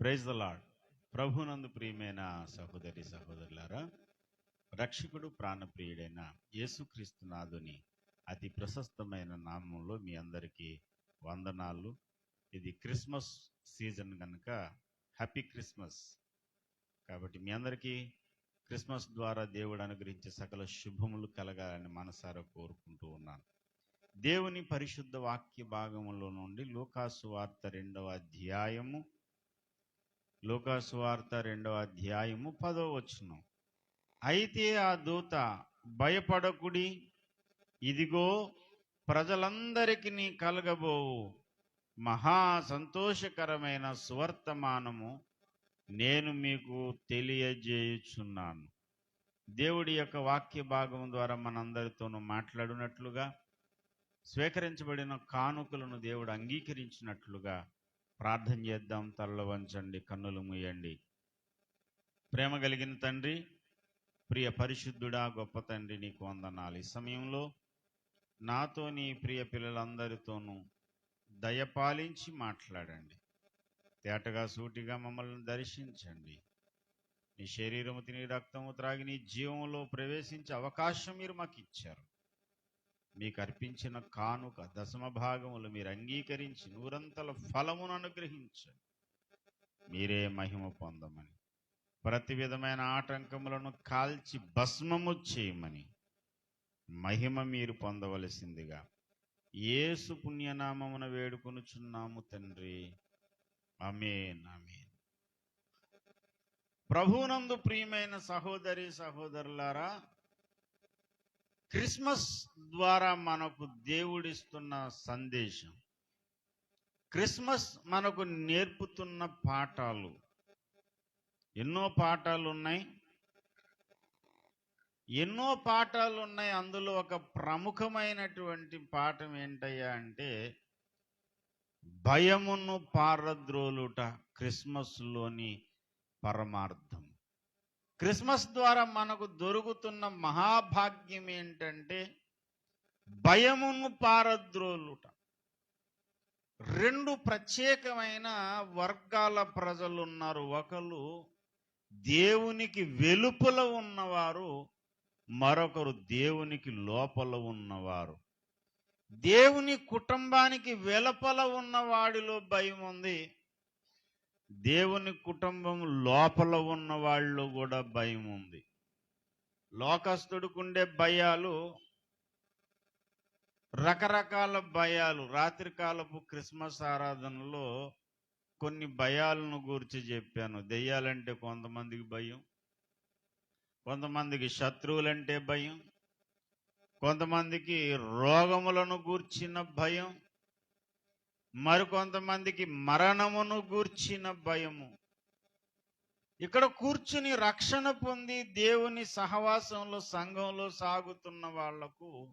Praise the lord ప్రభునందు ప్రియమైన సహోదరి సహోదరులారా రక్షకుడు ప్రాణప్రియుడైన యేసుక్రీస్తు నాథుని అతి ప్రశస్తమైన నామంలో మీ అందరికీ వందనాలు. ఇది క్రిస్మస్ సీజన్ కనుక హ్యాపీ క్రిస్మస్. కాబట్టి మీ అందరికీ క్రిస్మస్ ద్వారా దేవుడు అనుగ్రహించే సకల శుభములు కలగాలని మనసారా కోరుకుంటూ ఉన్నాను. దేవుని పరిశుద్ధ వాక్య భాగములో నుండి లోకాసు వార్త రెండవ అధ్యాయము లూకాసువార్త రెండవ అధ్యాయము పదో వచ్చును అయితే ఆ దూత భయపడకుడి ఇదిగో ప్రజలందరికీ కలగబోవు. మహా సంతోషకరమైన సువర్తమానము నేను మీకు తెలియజేయుచున్నాను. దేవుడి యొక్క వాక్య భాగం ద్వారా మనందరితోనూ మాట్లాడినట్లుగా స్వీకరించబడిన కానుకలను దేవుడు అంగీకరించినట్లుగా ప్రార్థన చేద్దాం తల్ల వంచండి కన్నులు మూయండి. ప్రేమ కలిగిన తండ్రి ప్రియ పరిశుద్ధుడా గొప్ప తండ్రి నీకు వందనాలు. ఈ సమయంలో నాతో నీ ప్రియ పిల్లలందరితోనూ దయపాలించి మాట్లాడండి. తేటగా సూటిగా మమ్మల్ని దర్శించండి. నీ శరీరము తిని రక్తము త్రాగి నీ జీవంలో ప్రవేశించే అవకాశం మీరు మాకు ఇచ్చారు మీకు అర్పించిన కానుక దశమ భాగములు మీరు అంగీకరించి నూరంతల ఫలమును అనుగ్రహించండి. మీరే మహిమ పొందమని ప్రతి విధమైన ఆటంకములను కాల్చి భస్మము చేయమని మహిమ మీరు పొందవలసిందిగా ఏసు పుణ్యనామమున వేడుకొనుచున్నాము తండ్రి. అమేన్ అమేన్ ప్రభునందు ప్రియమైన సహోదరి సహోదరులారా క్రిస్మస్ ద్వారా మనకు దేవుడిస్తున్న సందేశం. క్రిస్మస్ మనకు నేర్పుతున్న పాఠాలు. ఎన్నో పాఠాలు ఉన్నాయి ఎన్నో పాఠాలు ఉన్నాయి అందులో ఒక ప్రముఖమైనటువంటి పాఠం ఏంటయ్యా అంటే భయమును పారద్రోలుట క్రిస్మస్లోని పరమార్థం. క్రిస్మస్ ద్వారా మనకు దొరుకుతున్న మహాభాగ్యం ఏంటంటే భయమును పారద్రోలుట. రెండు ప్రత్యేకమైన వర్గాల ప్రజలు ఉన్నారు. ఒకరు దేవునికి వెలుపల ఉన్నవారు మరొకరు దేవునికి లోపల ఉన్నవారు. దేవుని కుటుంబానికి వెలుపల ఉన్నవాడిలో భయం ఉంది. దేవుని కుటుంబం లోపల ఉన్న వాళ్ళు కూడా భయం ఉంది. లోకస్తుడికుండే భయాలు రకరకాల భయాలు. రాత్రికాలపు క్రిస్మస్ ఆరాధనలో కొన్ని భయాలను గురించి చెప్పాను. దెయ్యాలంటే కొంతమందికి భయం కొంతమందికి శత్రువులంటే భయం కొంతమందికి రోగములను గూర్చిన భయం మరికొంతమందికి మరణమును గూర్చిన భయము. ఇక్కడ కూర్చుని రక్షణ పొంది దేవుని సహవాసంలో సంఘంలో సాగుతున్న వాళ్ళకు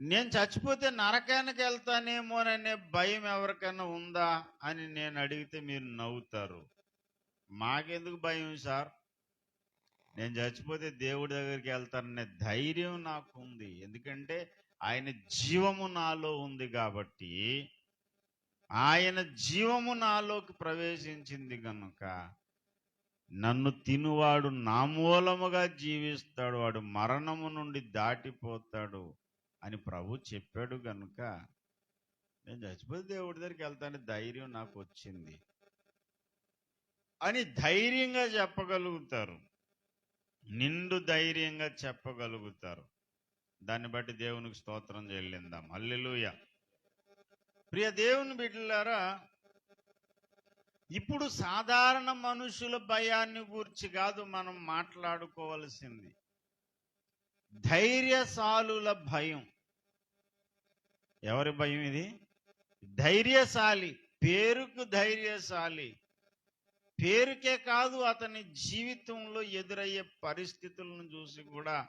నేను చచ్చిపోతే నరకానికి వెళ్తానేమోననే భయం ఎవరికైనా ఉందా అని నేను అడిగితే మీరు నవ్వుతారు. మాకెందుకు భయం సార్? నేను చచ్చిపోతే దేవుడి దగ్గరికి వెళ్తాననే ధైర్యం నాకు ఉంది ఎందుకంటే ఆయన జీవము నాలో ఉంది కాబట్టి ఆయన జీవము నాలోకి ప్రవేశించింది కనుక నన్ను తినువాడు నా మూలముగా జీవిస్తాడు వాడు మరణము నుండి దాటిపోతాడు అని ప్రభు చెప్పాడు కనుక నేను చచ్చిపోతే దేవుడి దగ్గరికి వెళ్తాను ధైర్యం నాకు వచ్చింది అని ధైర్యంగా చెప్పగలుగుతారు. నిండు ధైర్యంగా చెప్పగలుగుతారు. దాన్ని బట్టి దేవునికి స్తోత్రం చెల్లిందాం. హల్లెలూయ. ప్రియ దేవుని బిడ్డలారా ఇప్పుడు సాధారణ మనుషుల భయాన్ని గురించి కాదు మనం మాట్లాడుకోవలసింది. ధైర్యశాలుల భయం. ఎవరి భయం ఇది? ధైర్యశాలి. పేరుకు ధైర్యశాలి. పేరుకే కాదు అతని జీవితంలో ఎదురయ్యే పరిస్థితులను చూసి కూడా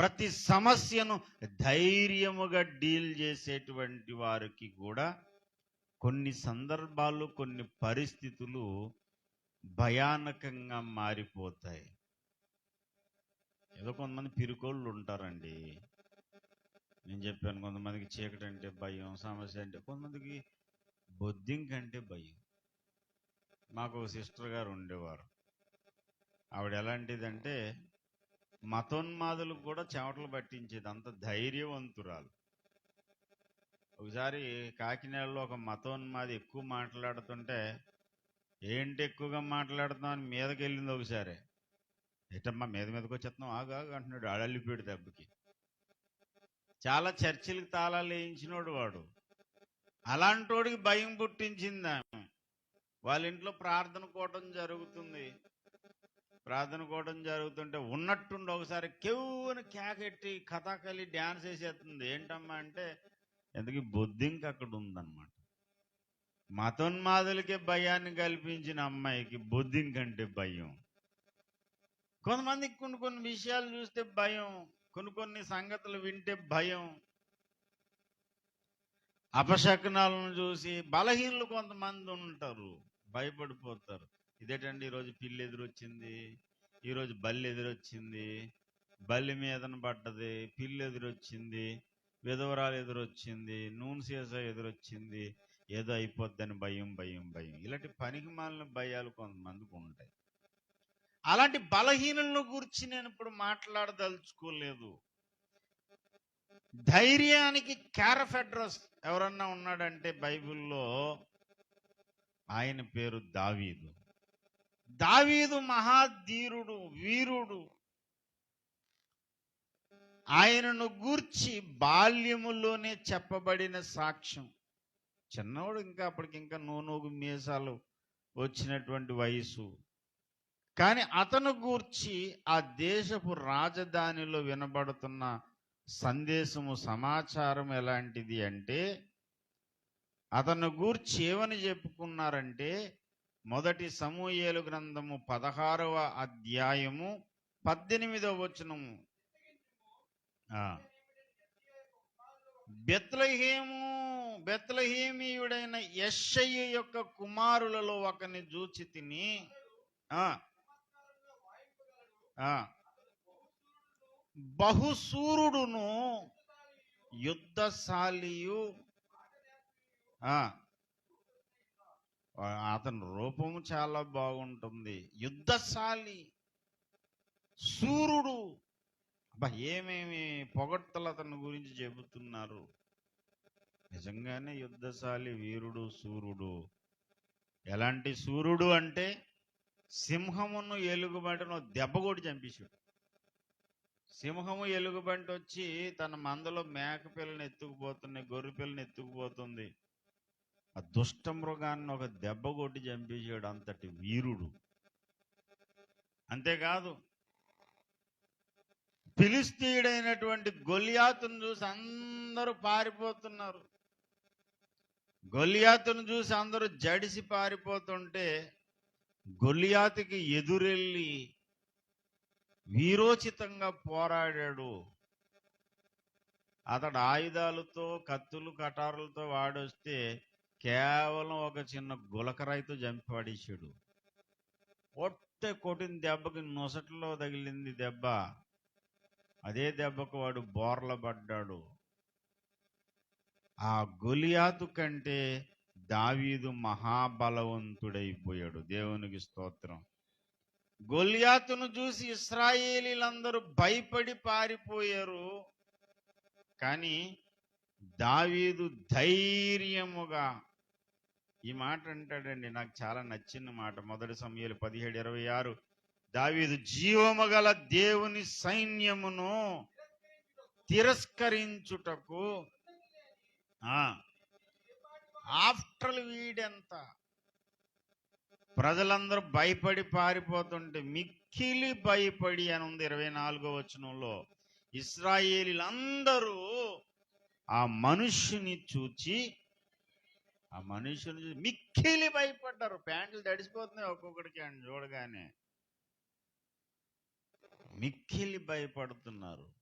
ప్రతి సమస్యను ధైర్యముగా డీల్ చేసేటువంటి వారికి కూడా కొన్ని సందర్భాలు కొన్ని పరిస్థితులు భయానకంగా మారిపోతాయి. ఏదో కొంతమంది పిరుకోళ్ళు ఉంటారండి. నేను చెప్పాను కొంతమందికి చీకటి అంటే భయం సమస్య అంటే కొంతమందికి బొద్దింక అంటే భయం. మాకు ఒక సిస్టర్ గారు ఉండేవారు. ఆవిడ ఎలాంటిదంటే మతోన్మాదులకు కూడా చెమటలు పట్టించేది అంత ధైర్యవంతురాలు. ఒకసారి కాకినాడలో ఒక మతోన్మాది ఎక్కువ మాట్లాడుతుంటే ఏంటి ఎక్కువగా మాట్లాడుతున్నావు? అని మీదకి వెళ్ళింది ఒకసారి. ఏటమ్మా మీద మీదకి వచ్చేస్తున్నాం ఆగు అంటున్నాడు అడల్లిపోయాడు దెబ్బకి. చాలా చర్చిలకు తాళాలు వేయించినోడు వాడు. అలాంటోడికి భయం పుట్టించింది ఆమె. వాళ్ళ ఇంట్లో ప్రార్థన కోవటం జరుగుతుంది. ప్రార్థన కోవడం జరుగుతుంటే ఉన్నట్టుండి ఒకసారి కెవ్వుని కేకెట్టి కథాకలి డ్యాన్స్ వేసేస్తుంది. ఏంటమ్మా అంటే ఎందుకు బొద్దింక అక్కడ ఉందన్నమాట. మతోన్మాదులకే భయాన్ని కల్పించిన అమ్మాయికి బొద్దింకంటే భయం. కొంతమందికి కొన్ని కొన్ని విషయాలు చూస్తే భయం. కొన్ని కొన్ని సంగతులు వింటే భయం. అపశకనాలను చూసి బలహీనలు కొంతమంది ఉంటారు. భయపడిపోతారు. ఇదేటండి ఈరోజు పిల్లి ఎదురొచ్చింది ఈరోజు బల్లి ఎదురొచ్చింది బల్లి మీదన పడ్డది పిల్లి ఎదురొచ్చింది విధవరాలు ఎదురొచ్చింది నూనె సీసా ఎదురొచ్చింది ఏదో అయిపోద్దని భయం భయం భయం. ఇలాంటి పనికి మాలిన భయాలు కొంతమందికి ఉంటాయి. అలాంటి బలహీనలను గురించి నేను ఇప్పుడు మాట్లాడదలుచుకోలేదు. ధైర్యానికి క్యారఫ్ అడ్రస్ ఎవరన్నా ఉన్నాడంటే బైబిల్లో ఆయన పేరు దావీదు. దావీదు మహాధీరుడు వీరుడు. ఆయనను గూర్చి బాల్యములోనే చెప్పబడిన సాక్ష్యం. చిన్నవాడు ఇంకా అప్పటికి ఇంకా మీసాలు వచ్చినటువంటి వయసు. కానీ అతను గూర్చి ఆ దేశపు రాజధానిలో వినబడుతున్న సందేశము సమాచారం ఎలాంటిది అంటే అతను గూర్చి ఏమని చెప్పుకున్నారంటే మొదటి సమూయేలు గ్రంథము పదహారవ అధ్యాయము పద్దెనిమిదవ వచనము. ఆ. బెత్లహేము బెత్లహేమీయుడైన యెషయ్య యొక్క కుమారులలో ఒకని చూచి తిని బహుసూరుడును యుద్ధశాలియు ఆ, అతని రూపము చాలా బాగుంటుంది. యుద్ధశాలి. సూర్యుడు. అబ్బా ఏమేమి పొగడ్తలు అతని గురించి చెబుతున్నారు? నిజంగానే యుద్ధశాలి వీరుడు సూర్యుడు. ఎలాంటి సూర్యుడు అంటే సింహమును ఎలుగుబంటను దెబ్బ కొట్టి చంపేశాడు. సింహము ఎలుగుబంటి వచ్చి తన మందలో మేక పిల్లని ఎత్తుకుపోతున్నాయి గొర్రె పిల్లని ఎత్తుకుపోతుంది. ఆ దుష్ట మృగాన్ని ఒక దెబ్బ కొట్టి చంపేసాడు అంతటి వీరుడు. అంతేకాదు పిలిస్తీయుడైనటువంటి గొలియాతును చూసి అందరూ పారిపోతున్నారు. గొలియాతును చూసి అందరూ జడిసి పారిపోతుంటే గొలియాతికి ఎదురెళ్ళి వీరోచితంగా పోరాడాడు. అతడు ఆయుధాలతో కత్తులు కటారులతో వాడొస్తే కేవలం ఒక చిన్న గులకరాయితో చంపి పడేశాడు కొట్టిన దెబ్బకి నొసట్లో తగిలింది దెబ్బ. అదే దెబ్బకు వాడు బోర్ల పడ్డాడు. ఆ గొలియాతు కంటే దావీదు మహాబలవంతుడైపోయాడు. దేవునికి స్తోత్రం. గొలియాతును చూసి ఇస్రాయేలీలందరూ భయపడి పారిపోయారు. కానీ దావీదు ధైర్యముగా ఈ మాట అంటాడండి నాకు చాలా నచ్చిన మాట. మొదటి సమయాలు పదిహేడు ఇరవై ఆరు. దావీదు జీవము గల దేవుని సైన్యమును తిరస్కరించుటకు ఆఫ్టర్ వీడెంత? ప్రజలందరూ భయపడి పారిపోతుంటే మిక్కిలి భయపడి అని ఉంది ఇరవై నాలుగో వచనంలో. ఇస్రాయేలీలందరూ ఆ మనుషుని చూచి ఆ మనుషుని మిక్కిలి భయపడ్డారు. ప్యాంట్లు తడిసిపోతున్నాయి ఒక్కొక్కడికి అని చూడగానే. మిక్కిలి భయపడుతున్నారు.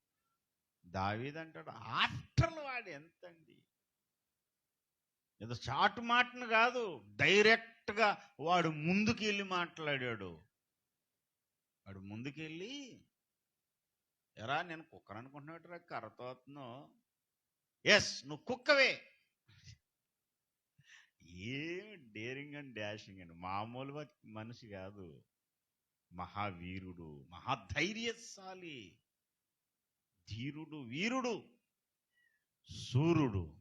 దావీదంటాడు ఆఫ్టర్లు వాడు ఎంతండి? ఏదో షార్ట్ మాటను కాదు డైరెక్ట్గా వాడు ముందుకు వెళ్ళి మాట్లాడాడు. వాడు ముందుకెళ్ళి ఎరా నేను కుక్కను అనుకుంటున్నట్టు కర్రతో అవుతున్నావు. ఎస్ నువ్వు కుక్కవే. ఏమి డేరింగ్ అండ్ డాషింగ్ అండి. మామూలు మనిషి కాదు. మహావీరుడు మహాధైర్యశాలి ధీరుడు వీరుడు సూర్యుడు.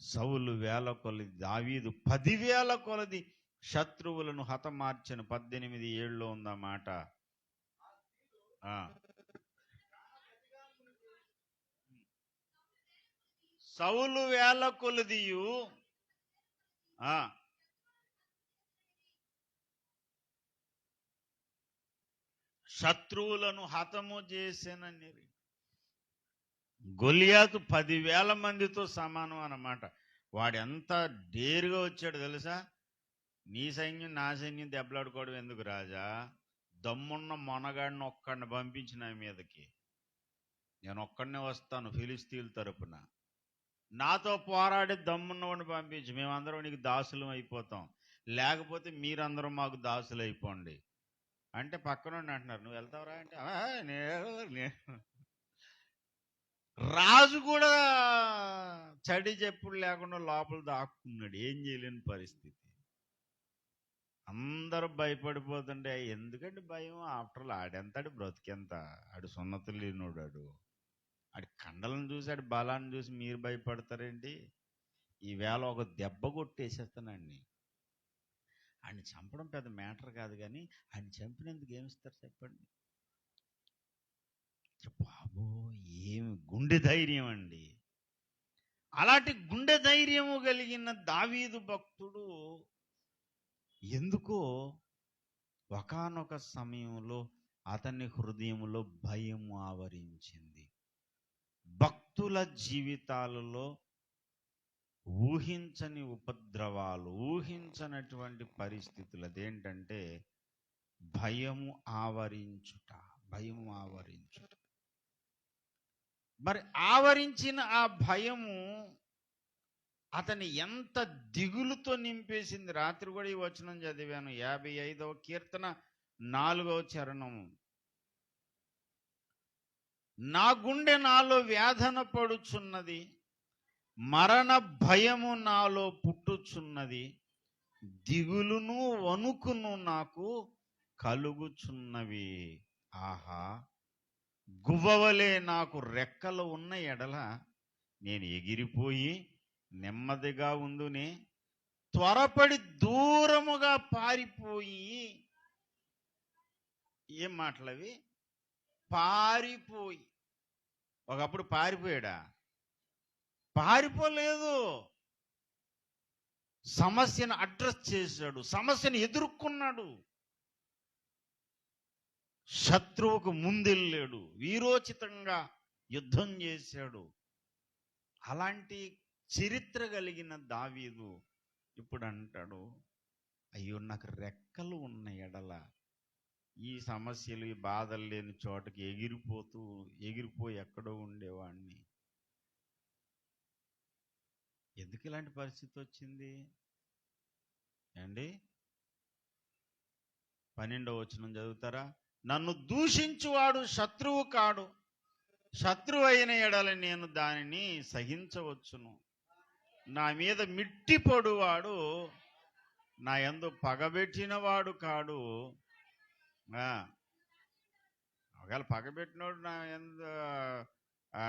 సౌలు వేల కొలది దావీదు పదివేల కొలది శత్రువులను హతమార్చిన పద్దెనిమిది ఏళ్ళలో ఉందన్నమాట సవులు సౌలు వేల కొలదియు శత్రువులను హతము చేసిన గొలియాతు పదివేల మందితో సమానం అన్నమాట. వాడు ఎంత డేరుగా వచ్చాడు తెలుసా? నీ సైన్యం నా సైన్యం దెబ్బలాడుకోవడం ఎందుకు రాజా? దమ్మున్న మొనగాడిని ఒక్కడిని పంపించిన మీదకి. నేను ఒక్కడనే వస్తాను ఫిలిస్తీన్ తరపున. నాతో పోరాడి దమ్మున్నవాడిని పంపించి. మేమందరం నీకు దాసులం అయిపోతాం. లేకపోతే మీరందరూ మాకు దాసులు అయిపోండి. అంటే పక్కనుండి అంటున్నారు. నువ్వు వెళ్తావురా అంటే "ఆ, నేను రాజు కూడా చడి చెప్పుడు లేకుండా లోపల దాక్కున్నాడు. ఏం చేయలేని పరిస్థితి. అందరూ భయపడిపోతుంటే ఎందుకంటే భయం? ఆఫ్టర్ ఆల్ ఆడెంతాడు బ్రతికెంత? ఆడు సున్నతులు లేనోడాడు. ఆడి కండలను చూసి ఆడి బలాన్ని చూసి మీరు భయపడతారండి ఈవేళ ఒక దెబ్బ కొట్టేసేస్తానండి ఆయన్ని చంపడం పెద్ద మ్యాటర్ కాదు కానీ ఆయన చంపినందుకు ఏమిస్తారు చెప్పండి? బాబో ఏమి గుండె ధైర్యం అండి. అలాంటి గుండె ధైర్యము కలిగిన దావీదు భక్తుడు ఎందుకో ఒకానొక సమయంలో అతని హృదయంలో భయం ఆవరించింది. భక్తుల జీవితాలలో ఊహించని ఉపద్రవాలు ఊహించనటువంటి పరిస్థితులు అదేంటంటే భయము ఆవరించుట భయము ఆవరించుట. మరి ఆవరించిన ఆ భయము అతని ఎంత దిగులుతో నింపేసింది? రాత్రి కూడా ఈ వచనం చదివాను యాభై ఐదవ కీర్తన నాలుగవ చరణము. నా గుండె నాలో వ్యాధన పడుచున్నది మరణ భయము నాలో పుట్టుచున్నది దిగులును వణుకును నాకు కలుగుచున్నవి. ఆహా! గువ్వవలే నాకు రెక్కలు ఉన్న ఎడల నేను ఎగిరిపోయి నెమ్మదిగా ఉందునే త్వరపడి దూరముగా పారిపోయి ఏం మాటలవి? పారిపోయి. ఒకప్పుడు పారిపోయాడా? పారిపోలేదు. సమస్యను అడ్రస్ చేశాడు. సమస్యను ఎదుర్కొన్నాడు. శత్రువుకు ముందెళ్ళాడు. వీరోచితంగా యుద్ధం చేశాడు. అలాంటి చరిత్ర కలిగిన దావీదు ఇప్పుడు అంటాడు అయ్యో నాకు రెక్కలు ఉన్న ఎడల ఈ సమస్యలు ఈ బాధలు లేని చోటకి ఎగిరిపోతూ ఎగిరిపోయి ఎక్కడో ఉండేవాడిని. ఎందుకు ఇలాంటి పరిస్థితి వచ్చింది? అండి పన్నెండవ వచనం చదువుతారా? నన్ను దూషించువాడు శత్రువు కాడు. శత్రువు అయిన ఎడల నేను దానిని సహించవచ్చును. నా మీద మిట్టి పొడువాడు నా ఎందు పగబెట్టినవాడు కాడు. ఒకవేళ పగబెట్టినోడు నా ఎందు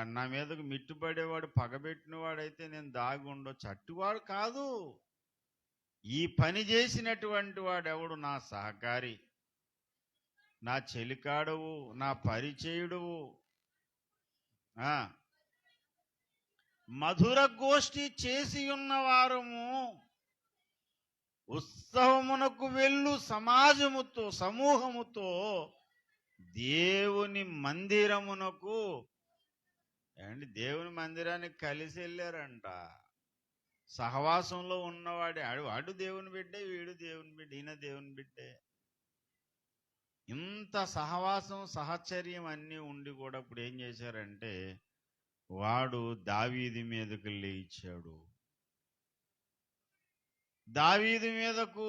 నా మీదకు మిట్టుపడేవాడు పగబెట్టినవాడైతే నేను దాగి ఉండొచ్చు అట్టువాడు కాదు. ఈ పని చేసినటువంటి వాడెవడు? నా సహకారి. నా చెలికాడవు నా పరిచయుడువు. మధుర గోష్ఠి చేసి ఉన్నవారము ఉత్సవమునకు వెళ్ళు సమాజముతో సమూహముతో దేవుని మందిరమునకు. ఏమండి? దేవుని మందిరానికి కలిసి వెళ్ళారంట. సహవాసంలో ఉన్నవాడే. ఆడు వాడు దేవుని బిడ్డే వీడు దేవుని బిడ్డ ఈయన దేవుని బిడ్డే. ఇంత సహవాసం సహచర్యం అన్నీ ఉండి కూడా ఇప్పుడు ఏం చేశారంటే వాడు దావీది మీదకి లేచాడు. దావీది మీదకు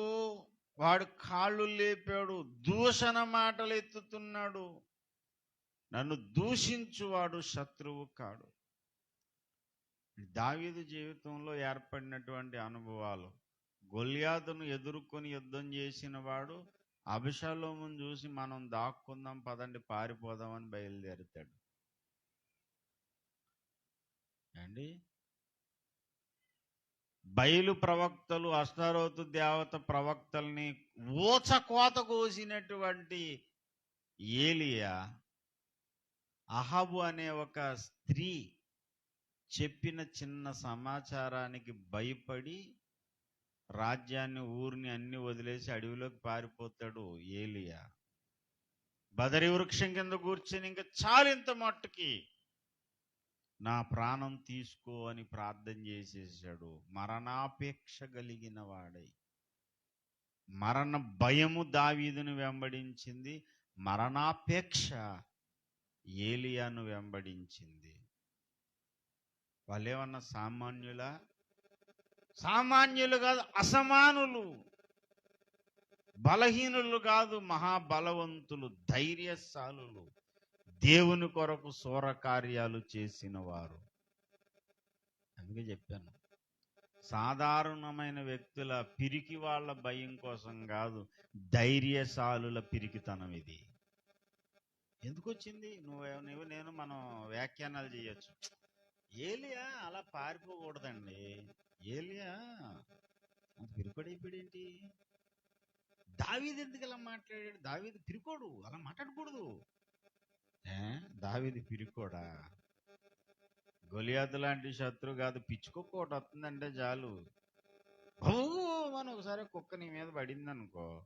వాడు కాళ్ళు లేపాడు దూషణ మాటలు ఎత్తుతున్నాడు. నన్ను దూషించువాడు శత్రువు కాడు. దావీదు జీవితంలో ఏర్పడినటువంటి అనుభవాలు గొల్యాదును ఎదుర్కొని యుద్ధం చేసిన వాడు అభిషలోమును చూసి మనం దాక్కుందాం పదండి పారిపోదామని బయలుదేరుతాడు. అండి బయలు ప్రవక్తలు అష్టారోతు దేవత ప్రవక్తల్ని ఊచకోత కోసినటువంటి ఏలియా అహబు అనే ఒక స్త్రీ చెప్పిన చిన్న సమాచారానికి భయపడి రాజ్యాన్ని ఊరిని అన్ని వదిలేసి అడవిలోకి పారిపోతాడు ఏలియా. బదరి వృక్షం కింద కూర్చొని ఇంకా చాలింత మట్టుకి నా ప్రాణం తీసుకో అని ప్రార్థన చేసేసాడు. మరణాపేక్ష కలిగిన వాడై. మరణ భయము దావీదును వెంబడించింది. మరణాపేక్ష ఏలియాను వెంబడించింది. వాళ్ళేమన్నా సామాన్యులా? సామాన్యులు కాదు అసమానులు. బలహీనులు కాదు మహాబలవంతులు ధైర్యశాలులు. దేవుని కొరకు సోర కార్యాలు చేసిన వారు అందుకే చెప్పాను. సాధారణమైన వ్యక్తుల పిరికి వాళ్ళ భయం కోసం కాదు ధైర్యశాలుల పిరికితనం ఇది. ఎందుకు వచ్చింది నువ్వు నువ్వు నేను మనం వ్యాఖ్యానాలు చేయొచ్చు. ఏలియా అలా పారిపోకూడదండి. ఏలియా అంత పిరికొడైపోయాడేంటి దావీది ఎందుకు ఇలా మాట్లాడాడు? దావీది పిరికోడు అలా మాట్లాడకూడదు. దావిది పిరికోడా? గొలియాతు లాంటి శత్రువు కాదు. పిచ్చుకోకోటి వస్తుందంటే చాలు. మనం ఒకసారి కుక్క నీ మీద పడింది అనుకో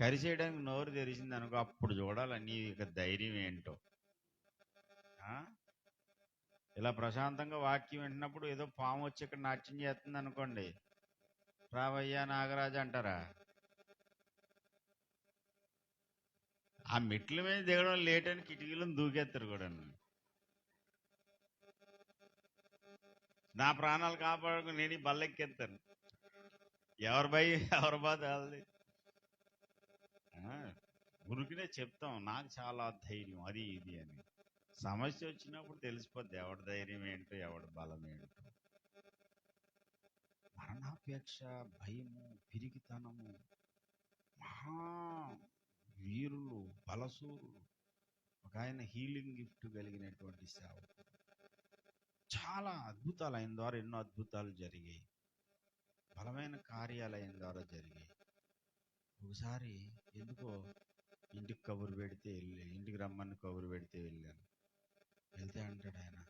కరిచేయడానికి నోరు తెరిచింది అనుకో అప్పుడు చూడాలి నీ యొక్క ధైర్యం ఏంటో. ఆ? ఇలా ప్రశాంతంగా వాక్యం వింటున్నప్పుడు ఏదో పాము వచ్చి ఇక్కడ నాట్యం చేస్తుంది అనుకోండి రావయ్యా నాగరాజు అంటారా? ఆ మెట్ల మీద దిగడం లేట్ అని కిటికీలను దూకేస్తారు కూడా నా ప్రాణాలు కాపాడుకు నేను ఈ బల్లెక్కేస్తాను ఎవరి భయ ఎవరి బాధ వాళ్ళది? ఆ, చెప్తాం నాకు చాలా ధైర్యం అది ఇది అని. సమస్య వచ్చినప్పుడు తెలిసిపోద్ది ఎవడి ధైర్యం ఏంటో ఎవడి బలం ఏంటో. మరణాపేక్ష భయము పిరిగితనము మహా వీరులు బలసూరులు ఒక ఆయన హీలింగ్ గిఫ్ట్ కలిగినటువంటి సేవ. చాలా అద్భుతాలు ఆయన ద్వారా ఎన్నో అద్భుతాలు జరిగాయి. బలమైన కార్యాలు ఆయన ద్వారా జరిగాయి. ఒకసారి ఎందుకో ఇంటికి కబురు పెడితే వెళ్ళి ఇంటికి రమ్మని కబురు పెడితే వెళ్ళాను. వెళ్తే అంటాడు ఆయన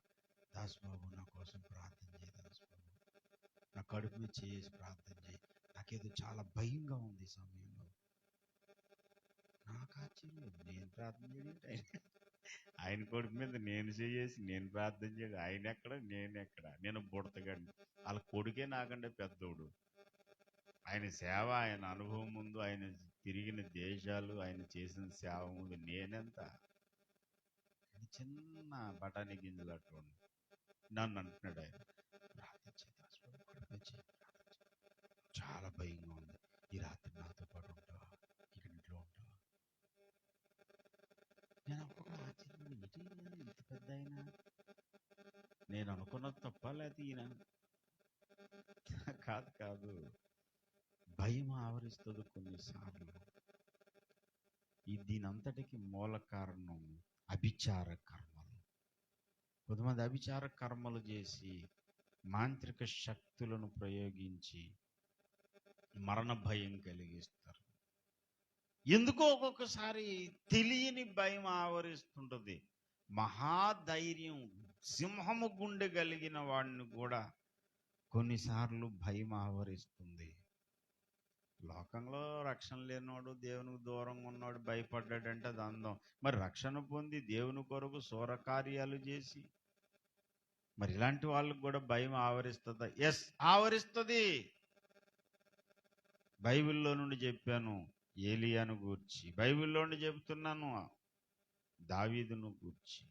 దాసుబాబు నా కోసం ప్రార్థన చేయి దాసుబాబు. నా కడుపు మీద చేసి ప్రార్థన చేయి. నాకేదో చాలా భయంగా ఉంది సమయం నాకు ఆశ్చర్యం నేను ప్రార్థన చేయడం ఆయన ఆయన కొడుకు మీద నేను చేసి నేను ప్రార్థన చేయడం. ఆయన ఎక్కడ? నేను ఎక్కడ? నేను బుడతగండి వాళ్ళ కొడుకే నాకంటే పెద్దోడు. ఆయన సేవ ఆయన అనుభవం ముందు ఆయన తిరిగిన దేశాలు ఆయన చేసిన సేవ ముందు నేనెంత? చిన్న బఠానీ గింజలు అటువంటి నన్ను అంటున్నాడు ఆయన. ప్రార్థించే చాలా భయంగా ఉంది. ఈ రాత్రి నాతో పాటు ఉంటావా ఇక్కడ ఇంట్లో ఉంటావా నేను అప్పుడు ఆశ్చర్యపడి ఇంత పెద్ద అయినా నేను అనుకున్నది తప్ప లేకపోతే ఈయన. కాదు కాదు. భయం ఆవరిస్తుంది కొన్నిసార్లు. ఈ దీనంతటికి మూల కారణం అభిచార కర్మలు. కొంతమంది అభిచార కర్మలు చేసి మాంత్రిక శక్తులను ప్రయోగించి మరణ భయం కలిగిస్తూ ఎందుకో ఒక్కొక్కసారి తెలియని భయం ఆవరిస్తుంటుంది. మహాధైర్యం సింహము గుండె కలిగిన వాడిని కూడా కొన్నిసార్లు భయం ఆవరిస్తుంది. లోకంలో రక్షణ లేనివాడు దేవునికి దూరంగా ఉన్నాడు భయపడ్డాడంటే అది అందం. మరి రక్షణ పొంది దేవుని కొరకు సూర కార్యాలు చేసి మరి ఇలాంటి వాళ్ళకు కూడా భయం ఆవరిస్తుందా? ఎస్ ఆవరిస్తుంది. బైబిల్లో నుండి చెప్పాను ఏలియాను గూర్చి బైబిల్లోని చెబుతున్నాను దావీదును గూర్చి.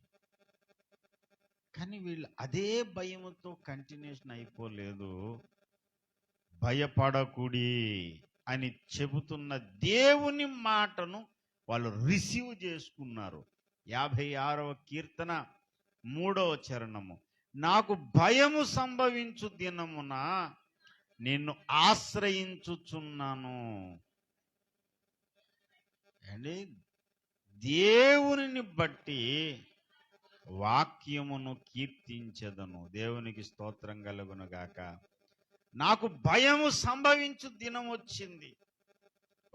కానీ వీళ్ళు అదే భయముతో కంటిన్యూషన్ అయిపోలేదు. భయపడకుడి అని చెబుతున్న దేవుని మాటను వాళ్ళు రిసీవ్ చేసుకున్నారు. యాభై ఆరవ కీర్తన మూడవ చరణము. నాకు భయము సంభవించు దినమున నిన్ను ఆశ్రయించుచున్నాను. అండి దేవునిని బట్టి వాక్యమును కీర్తించదను. దేవునికి స్తోత్రం కలుగును గాక. నాకు భయము సంభవించు దినం వచ్చింది.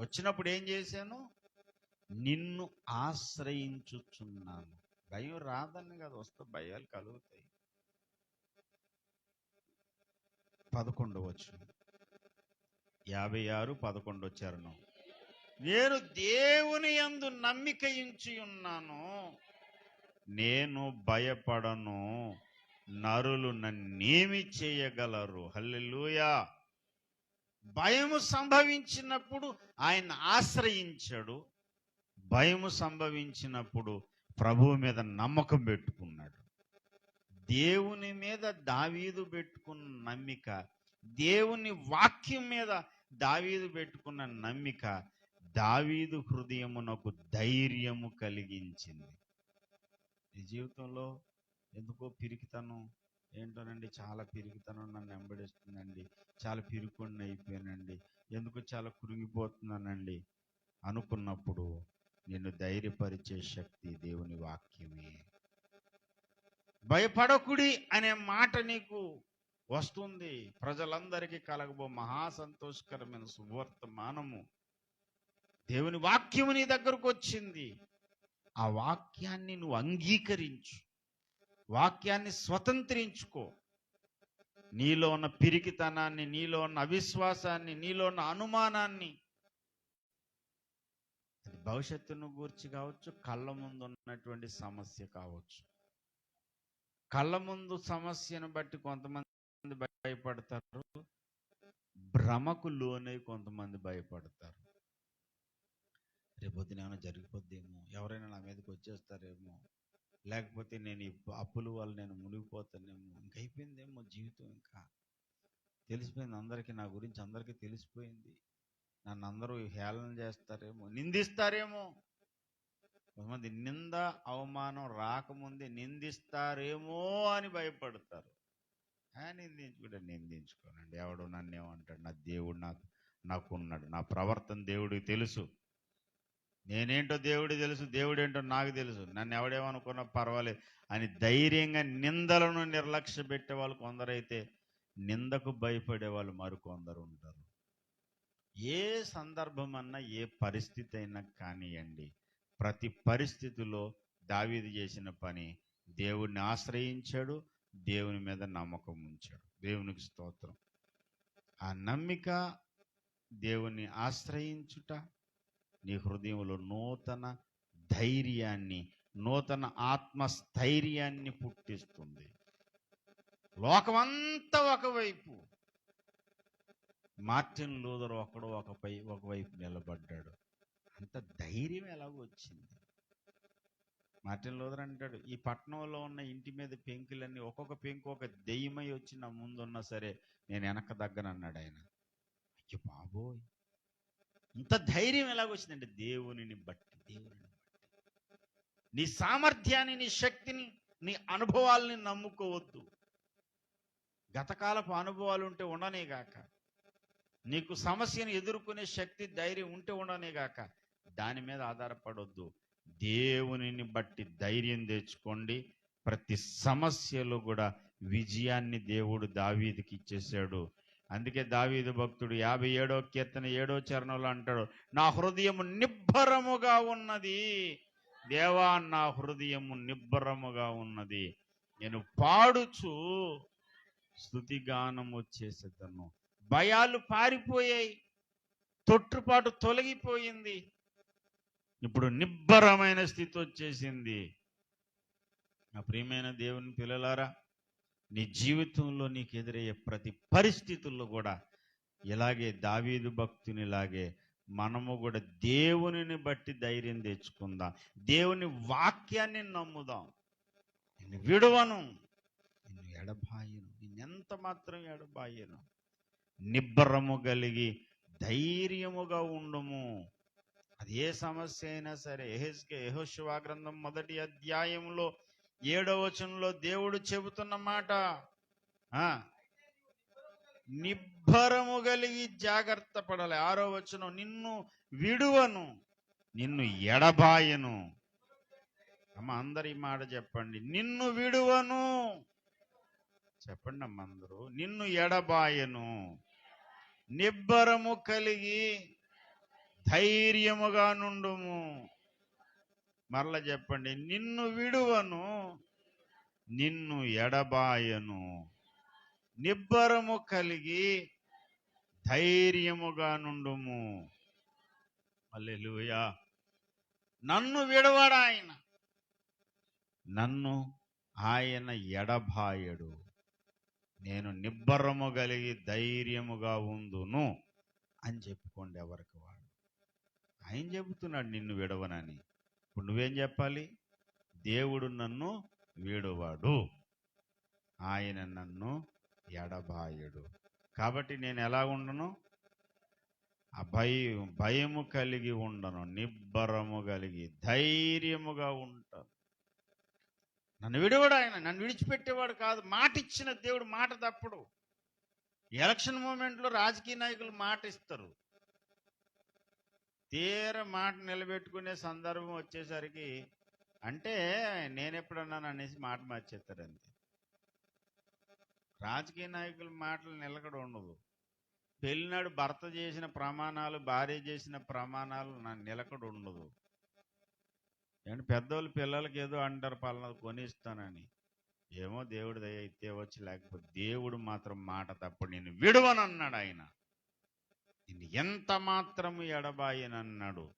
వచ్చినప్పుడు ఏం చేశాను? నిన్ను ఆశ్రయించుచున్నాను. భయం రాదని కదా వస్తే భయాలు కలుగుతాయి. పదకొండవచ్చు యాభై ఆరు పదకొండు చరణం నేను దేవుని యందు నమ్మిక ఉంచి ఉన్నాను. నేను భయపడను. నరులు నన్నేమి చేయగలరు? హల్లెలూయా. భయము సంభవించినప్పుడు ఆయన ఆశ్రయించాడు. భయము సంభవించినప్పుడు ప్రభువు మీద నమ్మకం పెట్టుకున్నాడు. దేవుని మీద దావీదు పెట్టుకున్న నమ్మిక దేవుని వాక్యం మీద దావీదు పెట్టుకున్న నమ్మిక దావీదు హృదయమునకు ధైర్యము కలిగించింది. ఈ జీవితంలో ఎందుకో పిరికితనం ఏంటోనండి? చాలా పిరికితనం నన్ను వెంబడిస్తుందండి చాలా పిరుకొని అయిపోయానండి. ఎందుకు చాలా కురిగిపోతున్నానండి. అనుకున్నప్పుడు నిన్ను ధైర్యపరిచే శక్తి దేవుని వాక్యమే. భయపడకుడి అనే మాట నీకు వస్తుంది. ప్రజలందరికీ కలగబో మహా సంతోషకరమైన సువర్తమానము దేవుని వాక్యము నీ దగ్గరకు వచ్చింది. ఆ వాక్యాన్ని నువ్వు అంగీకరించు. వాక్యాన్ని స్వతంత్రించుకో. నీలో ఉన్న పిరికితనాన్ని నీలో ఉన్న అవిశ్వాసాన్ని నీలో ఉన్న అనుమానాన్ని. అది భవిష్యత్తును గూర్చి కావచ్చు కళ్ళ ముందు ఉన్నటువంటి సమస్య కావచ్చు. కళ్ళ ముందు సమస్యను బట్టి కొంతమంది భయపడతారు. భ్రమకు లోనై కొంతమంది భయపడతారు. రేపొద్దున ఏమైనా జరిగిపోద్దేమో ఎవరైనా నా మీదకి వచ్చేస్తారేమో లేకపోతే నేను ఈ అప్పుల వల్ల నేను మునిగిపోతానేమో ఇంక అయిపోయిందేమో జీవితం ఇంకా. తెలిసిపోయింది అందరికీ నా గురించి అందరికీ తెలిసిపోయింది. నన్ను అందరూ హేళన చేస్తారేమో నిందిస్తారేమో. కొంతమంది నింద అవమానం రాకముందే నిందిస్తారేమో అని భయపడతారు. నిందించుకుంటే నిందించుకోనండి. ఎవడు నన్ను ఏమంటాడు నా దేవుడు నాకు నాకు ఉన్నాడు నా ప్రవర్తన దేవుడికి తెలుసు. నేనేంటో దేవుడు తెలుసు దేవుడేంటో నాకు తెలుసు. నన్ను ఎవడేమనుకున్నా పర్వాలేదు అని ధైర్యంగా నిందలను నిర్లక్ష్య పెట్టే వాళ్ళు కొందరైతే నిందకు భయపడే వాళ్ళు మరికొందరు ఉంటారు. ఏ సందర్భం అన్నా ఏ పరిస్థితి అయినా కానివ్వండి ప్రతి పరిస్థితిలో దావీది చేసిన పని దేవుడిని ఆశ్రయించాడు దేవుని మీద నమ్మకం ఉంచాడు. దేవునికి స్తోత్రం. ఆ నమ్మిక దేవుని ఆశ్రయించుట నీ హృదయంలో నూతన ధైర్యాన్ని నూతన ఆత్మస్థైర్యాన్ని పుట్టిస్తుంది. లోకమంతా ఒకవైపు. మార్టిన్ లూదర్ ఒకడు ఒకపై ఒకవైపు నిలబడ్డాడు. అంత ధైర్యం ఎలాగో వచ్చింది. మార్టిన్ లూదర్ అంటాడు ఈ పట్టణంలో ఉన్న ఇంటి మీద పెంకులన్నీ ఒక్కొక్క పెంకు ఒక దెయ్యమై వచ్చి నా ముందున్నా సరే నేను వెనక దగ్గనన్నాడు ఆయన. అయ్యో బాబోయ్! ఇంత ధైర్యం ఎలాగొచ్చిందంటే దేవునిని బట్టి దేవునిని నీ సామర్థ్యాన్ని నీ శక్తిని నీ అనుభవాల్ని నమ్ముకోవద్దు. గతకాలపు అనుభవాలు ఉంటే ఉండనే గాక. నీకు సమస్యను ఎదుర్కొనే శక్తి ధైర్యం ఉంటే ఉండనేగాక దాని మీద ఆధారపడొద్దు. దేవునిని బట్టి ధైర్యం తెచ్చుకోండి. ప్రతి సమస్యలో కూడా విజయాన్ని దేవుడు దావీదికి ఇచ్చేశాడు. అందుకే దావీదు భక్తుడు యాభై ఏడో కీర్తన ఏడో చరణంలో అంటాడు నా హృదయము నిబ్బరముగా ఉన్నది. దేవా నా హృదయము నిబ్బరముగా ఉన్నది. నేను పాడుచు స్థుతిగానము చేసేదను. భయాలు పారిపోయాయి. తొట్టుపాటు తొలగిపోయింది. ఇప్పుడు నిబ్బరమైన స్థితి వచ్చేసింది. నా ప్రియమైన దేవుని పిల్లలారా నీ జీవితంలో నీకు ఎదురయ్యే ప్రతి పరిస్థితుల్లో కూడా ఇలాగే దావీదు భక్తునిలాగే మనము కూడా దేవునిని బట్టి ధైర్యం తెచ్చుకుందాం. దేవుని వాక్యాన్ని నమ్ముదాం. నేను విడవను. నిన్ను ఎడబాయను. నిన్నెంత మాత్రం ఎడబాయను. నిబ్బరము కలిగి ధైర్యముగా ఉండుము. అది ఏ సమస్య అయినా సరే ఎహెస్కే యెహోషువ గ్రంథం మొదటి అధ్యాయంలో ఏడవ వచనంలో దేవుడు చెబుతున్న మాట ఆ, నిబ్బరము కలిగి జాగ్రత్త పడాలి. ఆరో వచనం నిన్ను విడువను నిన్ను ఎడబాయను. అమ్మ అందరి మాట చెప్పండి. నిన్ను విడువను. చెప్పండి అమ్మ అందరూ. నిన్ను ఎడబాయను. నిబ్బరము కలిగి ధైర్యముగా నుండుము. మరల చెప్పండి నిన్ను విడువను నిన్ను ఎడబాయను. నిబ్బరము కలిగి ధైర్యముగా నుండుము. అల్లెలుయా నన్ను విడవడు ఆయన. నన్ను ఆయన ఎడబాయడు. నేను నిబ్బరము కలిగి ధైర్యముగా ఉందును అని చెప్పుకోండి ఎవరికి వాడు. ఆయన చెబుతున్నాడు నిన్ను విడవనని. అప్పుడు నువ్వేం చెప్పాలి? దేవుడు నన్ను వీడువాడు. ఆయన నన్ను ఎడబాయడు. కాబట్టి నేను ఎలా ఉండను? ఆ భయం భయము కలిగి ఉండను నిబ్బరము కలిగి ధైర్యముగా ఉంటాను. నన్ను విడవడు ఆయన నన్ను విడిచిపెట్టేవాడు కాదు. మాట ఇచ్చిన దేవుడు మాట తప్పుడు. ఎలక్షన్ మూమెంట్లో రాజకీయ నాయకులు మాట ఇస్తారు. తీర మాట నిలబెట్టుకునే సందర్భం వచ్చేసరికి అంటే నేను ఎప్పుడన్నాను అనేసి మాట మార్చేస్తారు అంతే రాజకీయ నాయకుల మాటలు నిలకడ ఉండదు. పెళ్ళినాడు భర్త చేసిన ప్రమాణాలు భార్య చేసిన ప్రమాణాలు నా నిలకడ ఉండదు. ఏంటి పెద్దోళ్ళు పిల్లలకి ఏదో అంటారు పలానా కొనిస్తానని. ఏమో దేవుడి దయ అయితే వచ్చి లేకపోతే దేవుడు మాత్రం మాట తప్పుడు నేను విడువనన్నాడు ఆయన. నిన్ను ఎంత మాత్రము ఎడబాయినన్నాడు.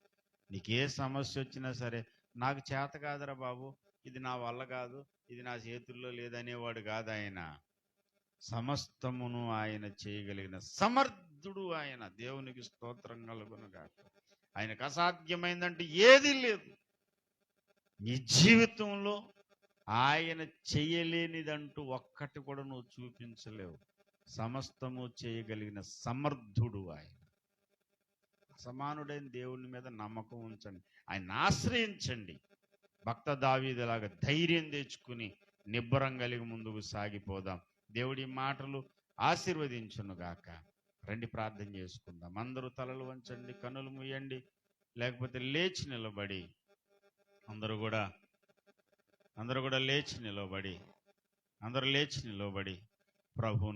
నీకు ఏ సమస్య వచ్చినా సరే నాకు చేత కాదురా బాబు ఇది నా వల్ల కాదు ఇది నా చేతుల్లో లేదనేవాడు కాదు ఆయన సమస్తమును ఆయన చేయగలిగిన సమర్థుడు ఆయన. దేవునికి స్తోత్రం కలుగును గాక. ఆయనకు అసాధ్యమైందంటే ఏది లేదు. నీ జీవితంలో ఆయన చేయలేనిదంటూ ఒక్కటి కూడా నువ్వు చూపించలేవు. సమస్తము చేయగలిగిన సమర్థుడు ఆయన. అసమానుడైన దేవుని మీద నమ్మకం ఉంచండి. ఆయన ఆశ్రయించండి. భక్త దావీదిలాగా ధైర్యం తెచ్చుకుని నిబ్బరం కలిగి ముందుకు సాగిపోదాం. దేవుడి మాటలు ఆశీర్వదించునుగాక రండి ప్రార్థన చేసుకుందాం. అందరూ తలలు వంచండి కనులు ముయ్యండి లేకపోతే లేచి నిలబడి అందరూ కూడా అందరూ కూడా లేచి నిలబడి అందరూ లేచి నిలబడి ప్రభు